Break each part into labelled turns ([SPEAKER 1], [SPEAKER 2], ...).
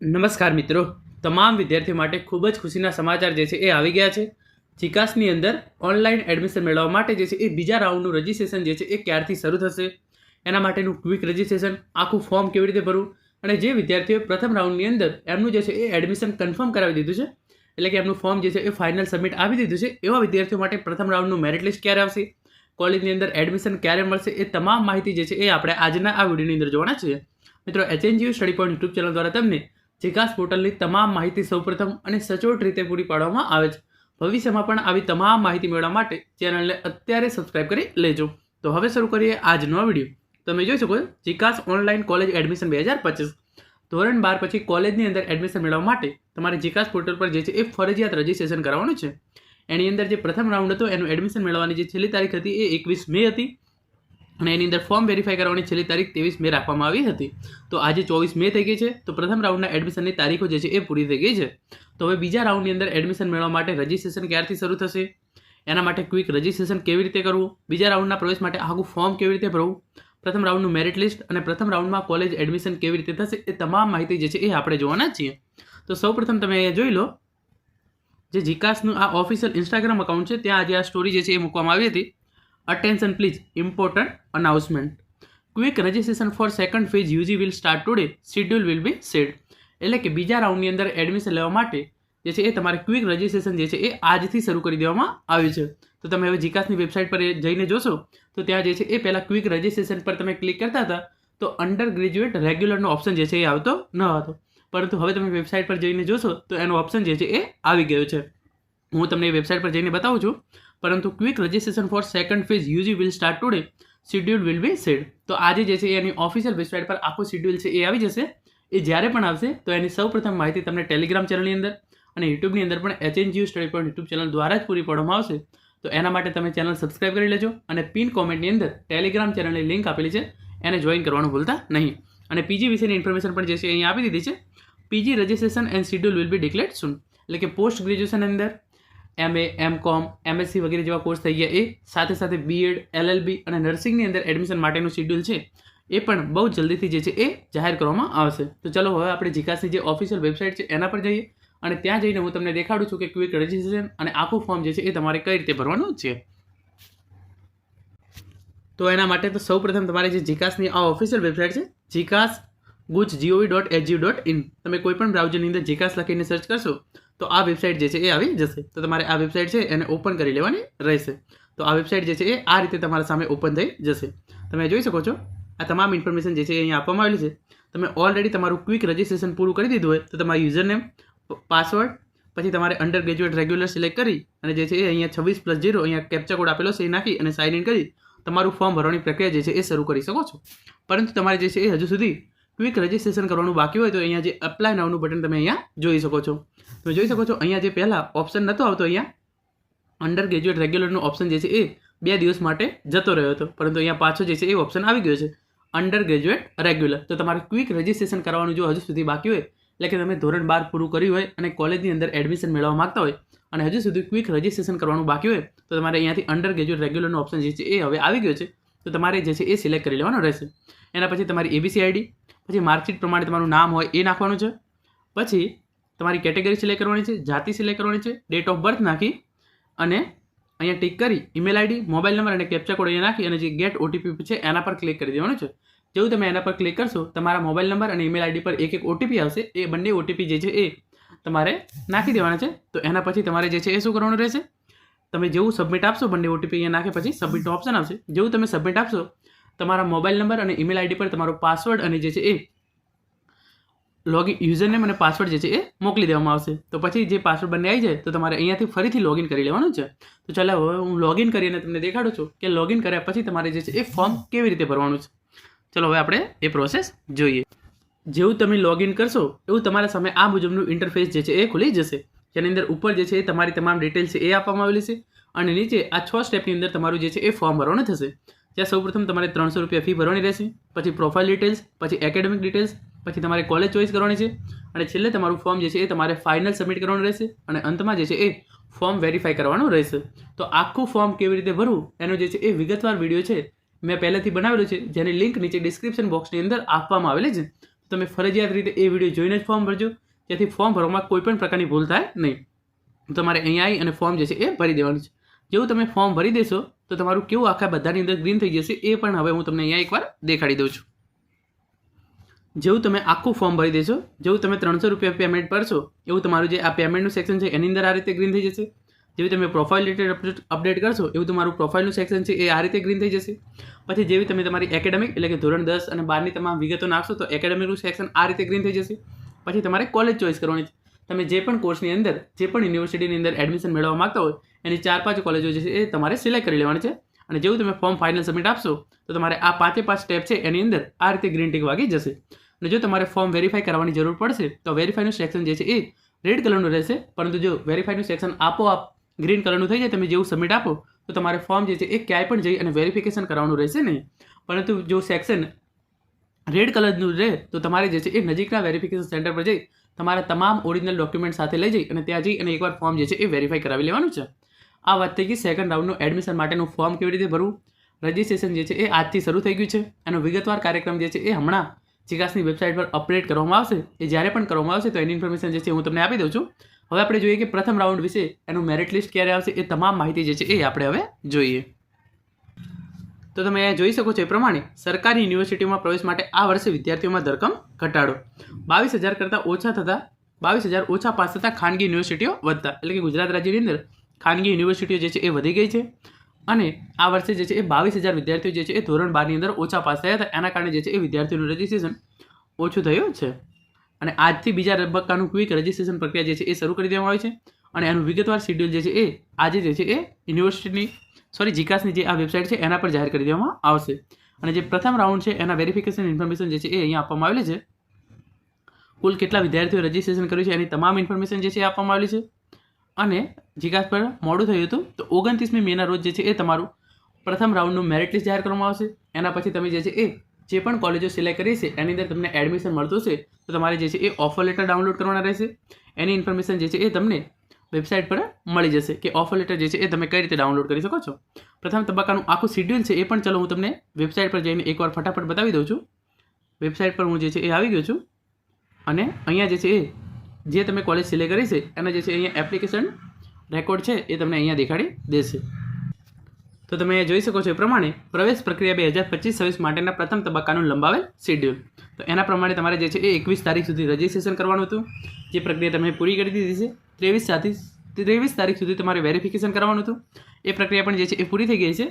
[SPEAKER 1] નમસ્કાર મિત્રો. તમામ વિદ્યાર્થીઓ માટે ખૂબ જ ખુશીના સમાચાર જે છે એ આવી ગયા છે. ચિકાસની અંદર ઓનલાઈન એડમિશન મેળવવા માટે જે છે એ બીજા રાઉન્ડનું રજિસ્ટ્રેશન જે છે એ ક્યારથી શરૂ થશે? એના માટેનું ક્વિક રજિસ્ટ્રેશન, આખું ફોર્મ કેવી રીતે ભરવું? અને જે વિદ્યાર્થીઓએ પ્રથમ રાઉન્ડની અંદર એમનું જે છે એ એડમિશન કન્ફર્મ કરાવી દીધું છે, એટલે કે એમનું ફોર્મ જે છે એ ફાઇનલ સબમિટ આપી દીધું છે, એવા વિદ્યાર્થીઓ માટે પ્રથમ રાઉન્ડનું મેરિટ લિસ્ટ ક્યારે આવશે? કોલેજની અંદર એડમિશન ક્યારે મળશે? એ તમામ માહિતી જે છે એ આપણે આજના આ વિડીયોની અંદર જોવાના છીએ. મિત્રો, HNGU study point YouTube channel દ્વારા તમને ચિકાસ પોર્ટલની તમામ માહિતી સૌપ્રથમ અને સચોટ રીતે પૂરી પાડવામાં આવે છે. ભવિષ્યમાં પણ આવી તમામ માહિતી મેળવવા માટે ચેનલને અત્યારે સબસ્ક્રાઇબ કરી લેજો. તો હવે શરૂ કરીએ આજનો વીડિયો. તમે જોઈ શકો છો, ચિકાસ ઓનલાઈન કોલેજ એડમિશન બે હજાર પચીસ. ધોરણ બાર પછી કોલેજની અંદર એડમિશન મેળવવા માટે તમારે જીકાસ પોર્ટલ પર જે છે એ ફરજિયાત રજિસ્ટ્રેશન કરાવવાનું છે. એની અંદર જે પ્રથમ રાઉન્ડ હતો, એનું એડમિશન મેળવવાની જે છેલ્લી તારીખ હતી એ એકવીસ મે હતી. અને એની અંદર ફોર્મ વેરીફાઈ કરવાની છેલ્લી તારીખ ત્રેવીસ મે રાખવામાં આવી હતી. તો આજે ચોવીસ મે થઈ ગઈ છે. તો પ્રથમ રાઉન્ડના એડમિશનની તારીખો જે છે એ પૂરી થઈ ગઈ છે. તો હવે બીજા રાઉન્ડની અંદર એડમિશન મેળવવા માટે રજિસ્ટ્રેશન ક્યારથી શરૂ થશે? એના માટે ક્વિક રજિસ્ટ્રેશન કેવી રીતે કરવું? બીજા રાઉન્ડના પ્રવેશ માટે આખું ફોર્મ કેવી રીતે ભરવું? પ્રથમ રાઉન્ડનું મેરિટ લિસ્ટ અને પ્રથમ રાઉન્ડમાં કોલેજ એડમિશન કેવી રીતે થશે એ તમામ માહિતી જે છે એ આપણે જોવાના છીએ. તો સૌપ્રથમ તમે અહીંયા જોઈ લો. જે જીકાસનું આ ઓફિશિયલ ઇન્સ્ટાગ્રામ અકાઉન્ટ છે, ત્યાં આજે આ સ્ટોરી જે છે એ મૂકવામાં આવી હતી. Attention please important announcement quick registration for second phase UG will start today schedule will be said એટલે કે બીજા રાઉન્ડની અંદર એડમિશન લેવા માટે જે છે એ તમારે ક્વિક રજિસ્ટ્રેશન જે છે એ આજથી શરૂ કરી દેવામાં આવ્યું છે. તો તમે હવે જીકાસની વેબસાઇટ પર જઈને જોશો, તો ત્યાં જે છે એ પહેલાં ક્વિક રજિસ્ટ્રેશન પર તમે ક્લિક કરતા હતા, તો અંડર ગ્રેજ્યુએટ રેગ્યુલરનો ઓપ્શન જે છે એ આવતો ન હતો. પરંતુ હવે તમે વેબસાઇટ પર જઈને જોશો, તો એનો ઓપ્શન જે છે એ આવી ગયો છે. હું તમને એ વેબસાઇટ પર જઈને બતાવું છું. પરંતુ quick registration for second phase UG will start today schedule will be said તો આજે જે છે એની ઓફિશિયલ વેબસાઇટ પર આખું શિડ્યુલ છે એ આવી જશે. એ જ્યારે પણ આવશે, તો એની સૌપ્રથમ માહિતી તમને ટેલિગ્રામ ચેનલની અંદર અને યુટ્યુબની અંદર પણ HNGU study point YouTube channel દ્વારા જ પૂરી પાડવામાં આવશે. તો એના માટે તમે ચેનલ સબસ્ક્રાઇબ કરી લેજો અને પિન કોમેન્ટની અંદર ટેલિગ્રામ ચેનલની લિંક આપેલી છે, એને જોઈન કરવાનું ભૂલતા નહીં. અને પીજી વિશેની ઇન્ફોર્મેશન પણ જે છે અહીંયા આપી દીધી છે. PG registration and schedule will be declared soon એટલે કે પોસ્ટ ગ્રેજ્યુએશન અંદર એમએ એમ કોમ એમએસસી વગેરે જેવા કોર્સ થઈ ગયા. એ સાથે સાથે બીએડ એલએલબી અને નર્સિંગની અંદર એડમિશન માટેનું શિડ્યુલ છે. એ પણ બહુ જલ્દીથી જે છે એ જાહેર કરવામાં આવશે. તો ચલો હવે આપણે જીકાસની જે ઓફિશિયલ વેબસાઇટ છે એના પર જઈએ. અને ત્યાં જઈને હું તમને દેખાડું છું કે ક્વિક રજિસ્ટ્રેશન અને આખું ફોર્મ જે છે એ તમારે કઈ રીતે ભરવાનું છે. તો એના માટે તો સૌપ્રથમ તમારે જે જીકાસની આ ઓફિશિયલ વેબસાઇટ છે, જીકાસ Guj gov dot HG dot in. તમે કોઈ પણ બ્રાઉઝરની અંદર જીકાસ લખીને સર્ચ કરશો તો આ વેબસાઇટ જે છે એ આવી જશે. તો તમારે આ વેબસાઇટ છે એને ઓપન કરી લેવાની રહેશે. તો આ વેબસાઇટ જે છે એ આ રીતે તમારા સામે ઓપન થઈ જશે. તમે જોઈ શકો છો, આ તમામ ઇન્ફોર્મેશન જે છે એ અહીંયા આપવામાં આવેલી છે. તમે ઓલરેડી તમારું ક્વિક રજિસ્ટ્રેશન પૂરું કરી દીધું હોય તો તમારું યુઝરનેમ પાસવર્ડ પછી તમારે અંડર ગ્રેજ્યુએટ રેગ્યુલર સિલેક્ટ કરી અને જે છે એ અહીંયા છવ્વીસ પ્લસ જીરો અહીંયા કેપ્ચા કોડ આપેલો છે એ નાખી અને સાઇન ઇન કરી તમારું ફોર્મ ભરવાની પ્રક્રિયા જે છે એ શરૂ કરી શકો છો. પરંતુ તમારે જે છે એ હજુ સુધી ક્વિક રજિસ્ટ્રેશન કરવાનું બાકી હોય તો અહીંયા જે એપ્લાય નાવનું બટન તમે અહીંયા જોઈ શકો છો. તમે જોઈ શકો છો, અહીંયા જે પહેલાં ઓપ્શન નહોતો આવતો અહીંયા અંડર ગ્રેજ્યુએટ રેગ્યુલરનો ઓપ્શન જે છે એ બે દિવસ માટે જતો રહ્યો હતો. પરંતુ અહીંયા પાછો જે છે એ ઓપ્શન આવી ગયો છે અંડર ગ્રેજ્યુએટ રેગ્યુલર તો તમારે ક્વિક રજિસ્ટ્રેશન કરવાનું જો હજુ સુધી બાકી હોય, એટલે કે તમે ધોરણ બાર પૂરું કર્યું હોય અને કોલેજની અંદર એડમિશન મેળવવા માગતા હોય, અને હજુ સુધી ક્વિક રજિસ્ટ્રેશન કરવાનું બાકી હોય, તો તમારે અહીંયાથી અંડર ગ્રેજ્યુએટ રેગ્યુલરનો ઓપ્શન જે છે એ હવે આવી ગયો છે. તો તમારે જે છે એ સિલેક્ટ કરી લેવાનો રહેશે. એના પછી તમારી એબીસી આઈડી પછી માર્કશીટ પ્રમાણે તમારું નામ હોય એ નાખવાનું છે. પછી તમારી કેટેગરી સિલેક્ટ કરવાની છે, જાતિ સિલેક્ટ કરવાની છે ડેટ ઓફ બર્થ નાખી અને અહીંયા ટિક કરી ઈમેલ આઈડી મોબાઈલ નંબર અને કેપ્ચા કોડ અહીંયા નાખી અને જે ગેટ ઓટીપી છે એના પર ક્લિક કરી દેવાનું છે. જેવું તમે એના પર ક્લિક કરશો, તમારા મોબાઈલ નંબર અને ઈમેલ આઈડી પર એક એક ઓટીપી આવશે. એ બંને ઓટીપી જે છે એ તમારે નાખી દેવાના છે. તો એના પછી તમારે જે છે એ શું કરવાનું રહેશે? તમે જેવું સબમિટ આપશો, બંને ઓટીપી અહીંયા નાખે પછી સબમિટનો ઓપ્શન આવશે. જેવું તમે સબમિટ આપશો તમારા મોબાઈલ નંબર અને ઈમેલ આઈડી પર તમારો પાસવર્ડ અને જે છે એ લોગિન, યુઝરનેમ અને પાસવર્ડ જે છે એ મોકલી દેવામાં આવશે. તો પછી જે પાસવર્ડ બંને આવી જાય, તો તમારે અહીંયાથી ફરીથી લોગિન કરી લેવાનું છે. તો ચાલો, હવે હું લોગિન કરીને તમને દેખાડું છું કે લોગિન કર્યા પછી તમારે જે છે એ ફોર્મ કેવી રીતે ભરવાનું છે. ચલો, હવે આપણે એ પ્રોસેસ જોઈએ. જેવું તમે લોગિન કરશો, એવું તમારા સામે આ મુજબનું ઇન્ટરફેસ જે છે એ ખુલી જશે. જેની અંદર ઉપર જે છે એ તમારી તમામ ડિટેલ્સ છે એ આપવામાં આવેલી છે અને નીચે આ છ સ્ટેપની અંદર તમારું જે છે એ ફોર્મ ભરવાનું થશે. જ્યાં સૌપ્રથમ તમારે ત્રણસો રૂપિયા ફી ભરવાની રહેશે, પછી પ્રોફાઇલ ડિટેલ્સ પછી એકેડેમિક ડિટેલ્સ પછી તમારે કોલેજ ચોઈસ કરવાની છે. અને છેલ્લે તમારું ફોર્મ જે છે એ તમારે ફાઇનલ સબમિટ કરવાનું રહેશે અને અંતમાં જે છે એ ફોર્મ વેરીફાઈ કરવાનું રહેશે. તો આખું ફોર્મ કેવી રીતે ભરવું? એનો જે છે એ વિગતવાર વીડિયો છે મેં પહેલેથી બનાવેલું છે, જેની લિંક નીચે ડિસ્ક્રિપ્શન બોક્સની અંદર આપવામાં આવેલી છે. તમે ફરજિયાત રીતે એ વીડિયો જોઈને જ ફોર્મ ભરજો, જેથી ફોર્મ ભરવામાં કોઈ પણ પ્રકારની ભૂલ થાય નહીં. તમારે અહીંયા આવી અને ફોર્મ જે છે એ ભરી દેવાનું છે. જેવું તમે ફોર્મ ભરી દેશો, તો તમારું કેવું આખા બધાની અંદર ગ્રીન થઈ જશે એ પણ હવે હું તમને અહીંયા એકવાર દેખાડી દઉં છું. જેવું તમે આખું ફોર્મ ભરી દેશો, જેવું તમે ત્રણસો રૂપિયા પેમેન્ટ કરશો એવું તમારું જે આ પેમેન્ટનું સેક્શન છે એની અંદર આ રીતે ગ્રીન થઈ જશે. જેવી તમે પ્રોફાઇલ રિલેટેડ અપડેટ કરશો, એવું તમારું પ્રોફાઇલનું સેક્શન છે એ આ રીતે ગ્રીન થઈ જશે. પછી જેવી તમે તમારી એકેડેમિક એટલે કે ધોરણ દસ અને બારની તમામ વિગતો નાખશો, તો એકેડેમિકનું સેક્શન આ રીતે ગ્રીન થઈ જશે. પછી તમારે કોલેજ ચોઈસ કરવાની છે. તમે જે પણ કોર્સની અંદર, જે પણ યુનિવર્સિટીની અંદર એડમિશન મેળવવા માગતા હોય, એની ચાર પાંચ કોલેજો જે છે એ તમારે સિલેક્ટ કરી લેવાની છે. અને જેવું તમે ફોર્મ ફાઇનલ સબમિટ આપશો, તો તમારે આ પાંચે પાંચ સ્ટેપ છે એની અંદર આ રીતે ગ્રીન ટીક વાગી જશે. અને જો તમારે ફોર્મ વેરીફાઈ કરવાની જરૂર પડશે, તો વેરીફાઈનું સેક્શન જે છે એ રેડ કલરનું રહેશે. પરંતુ જો વેરીફાઈનું સેક્શન આપોઆપ ગ્રીન કલરનું થઈ જાય, તમે જેવું સબમિટ આપો, તો તમારે ફોર્મ જે છે એ ક્યાંય પણ જઈ અને વેરિફિકેશન કરવાનું રહેશે નહીં. પરંતુ જો સેક્શન રેડ કલરનું રહે, તો તમારે જે છે એ નજીકના વેરિફિકેશન સેન્ટર પર જઈ તમારા તમામ ઓરિજિનલ ડોક્યુમેન્ટ સાથે લઈ જઈ અને ત્યાં જઈ અને એકવાર ફોર્મ જે છે એ વેરીફાઈ કરાવી લેવાનું છે. આ વાત થઈ ગઈ સેકન્ડ રાઉન્ડનું એડમિશન માટેનું ફોર્મ કેવી રીતે ભરવું? રજિસ્ટ્રેશન જે છે એ આજથી શરૂ થઈ ગયું છે. એનો વિગતવાર કાર્યક્રમ જે છે એ હમણાં ચિકાસની વેબસાઇટ પર અપડેટ કરવામાં આવશે. એ જ્યારે પણ કરવામાં આવશે તો એની ઇન્ફોર્મેશન જે છે હું તમને આપી દઉં છું. હવે આપણે જોઈએ કે પ્રથમ રાઉન્ડ વિશે એનું મેરિટ લિસ્ટ ક્યારે આવશે એ તમામ માહિતી જે છે એ આપણે હવે જોઈએ. તો તમે અહીંયા જોઈ શકો છો એ પ્રમાણે સરકારી યુનિવર્સિટીમાં પ્રવેશ માટે આ વર્ષે વિદ્યાર્થીઓમાં ધરકમ ઘટાડો. બાવીસ હજાર કરતાં ઓછા થતાં, બાવીસ હજાર ઓછા પાસ થતાં ખાનગી યુનિવર્સિટીઓ વધતા. એટલે કે ગુજરાત રાજ્યની અંદર ખાનગી યુનિવર્સિટીઓ જે છે એ વધી ગઈ છે. અને આ વર્ષે જે છે એ બાવીસ હજાર વિદ્યાર્થીઓ જે છે એ ધોરણ બારની અંદર ઓછા પાસ થયા હતા. એના કારણે જે છે એ વિદ્યાર્થીઓનું રજિસ્ટ્રેશન ઓછું થયું છે. અને આજથી બીજા તબક્કાનું ક્વિક રજિસ્ટ્રેશન પ્રક્રિયા જે છે એ શરૂ કરી દેવામાં આવી છે. અને એનું વિગતવાર શેડ્યુલ જે છે એ આજે જે છે એ યુનિવર્સિટીની સોરી જીકાસની જે આ વેબસાઇટ છે એના પર જાહેર કરી દેવામાં આવશે. અને જે પ્રથમ રાઉન્ડ છે એના વેરિફિકેશન ઇન્ફોર્મેશન જે છે એ અહીંયા આપવામાં આવેલી છે. કુલ કેટલા વિદ્યાર્થીઓ રજિસ્ટ્રેશન કર્યું છે એની તમામ ઇન્ફોર્મેશન જે છે એ આપવામાં આવેલી છે. અને જીકાસ પર મોડું થયું હતું, તો ઓગણત્રીસમી મેના રોજ જે છે એ તમારું પ્રથમ રાઉન્ડનું મેરિટ લિસ્ટ જાહેર કરવામાં આવશે. એના પછી તમે જે છે એ જે પણ કોલેજો સિલેક્ટ કરી છે, એની અંદર તમને એડમિશન મળતું છે તો તમારે જે છે એ ઓફર લેટર ડાઉનલોડ કરવાના રહેશે. એની ઇન્ફોર્મેશન જે છે એ તમને વેબસાઇટ પર મળી જશે કે ઓફર લેટર જે છે એ તમે કઈ રીતે ડાઉનલોડ કરી શકો છો. પ્રથમ તબક્કાનું આખું શિડ્યુલ છે એ પણ ચલો હું તમને વેબસાઇટ પર જઈને એકવાર ફટાફટ બતાવી દઉં છું. વેબસાઇટ પર હું જે છે એ આવી ગયો છું. અને અહીંયા જે છે એ, જે તમે કોલેજ સિલેક્ટ કરી છે, એના જે છે અહીંયા એપ્લિકેશન રેકોર્ડ છે એ તમને અહીંયા દેખાડી દેશે. તો તમે જોઈ શકો છો એ પ્રમાણે પ્રવેશ પ્રક્રિયા બે હજાર પચીસ છવ્વીસ માટેના પ્રથમ તબક્કાનું લંબાવેલ શેડ્યુલ તો એના પ્રમાણે તમારે જે છે એ એકવીસ તારીખ સુધી રજિસ્ટ્રેશન કરવાનું હતું, જે પ્રક્રિયા તમે પૂરી કરી દીધી છે. ત્રેવીસ સાથી ત્રેવીસ તારીખ સુધી તમારે વેરિફિકેશન કરવાનું હતું. એ પ્રક્રિયા પણ જે છે એ પૂરી થઈ ગઈ છે.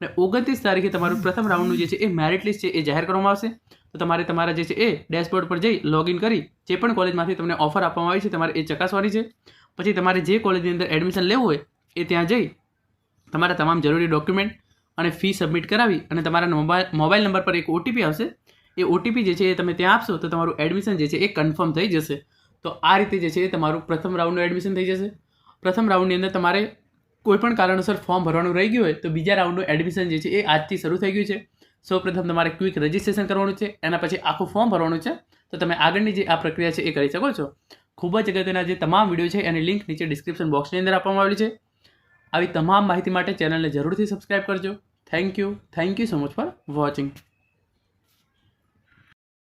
[SPEAKER 1] અને ઓગણત્રીસ તારીખે તમારું પ્રથમ રાઉન્ડનું જે છે એ મેરિટ લિસ્ટ છે એ જાહેર કરવામાં આવશે. તો તમારે તમારા જે છે એ ડેશબોર્ડ પર જઈ લોગિન કરી જે પણ કોલેજમાંથી તમને ઓફર આપવામાં આવી છે તમારે એ ચકાસવાની છે. પછી તમારે જે કોલેજની અંદર એડમિશન લેવું હોય એ ત્યાં જઈ તમારા તમામ જરૂરી ડોક્યુમેન્ટ અને ફી સબમિટ કરાવી અને તમારા મોબાઈલ મોબાઈલ નંબર પર એક ઓટીપી આવશે. એ ઓટીપી જે છે એ તમે ત્યાં આપશો તો તમારું એડમિશન જે છે એ કન્ફર્મ થઈ જશે. તો આ રીતે જે છે એ તમારું પ્રથમ રાઉન્ડનું એડમિશન થઈ જશે. પ્રથમ રાઉન્ડની અંદર તમારે કોઈપણ કારણોસર ફોર્મ ભરવાનું રહી ગયું હોય તો બીજા રાઉન્ડનું એડમિશન જે છે એ આજથી શરૂ થઈ ગયું છે. સૌપ્રથમ તમારે ક્વિક રજિસ્ટ્રેશન કરવાનું છે. એના પછી આખું ફોર્મ ભરવાનું છે. તો તમે આગળની જે આ પ્રક્રિયા છે એ કરી શકો છો. ખૂબ જ અગત્યના જે તમામ વીડિયો છે એની લિંક નીચે ડિસ્ક્રિપ્શન બોક્સની અંદર આપવામાં આવેલી છે. આવી તમામ માહિતી માટે ચેનલને જરૂરથી સબસ્ક્રાઈબ કરજો. Thank you thank you so much for watching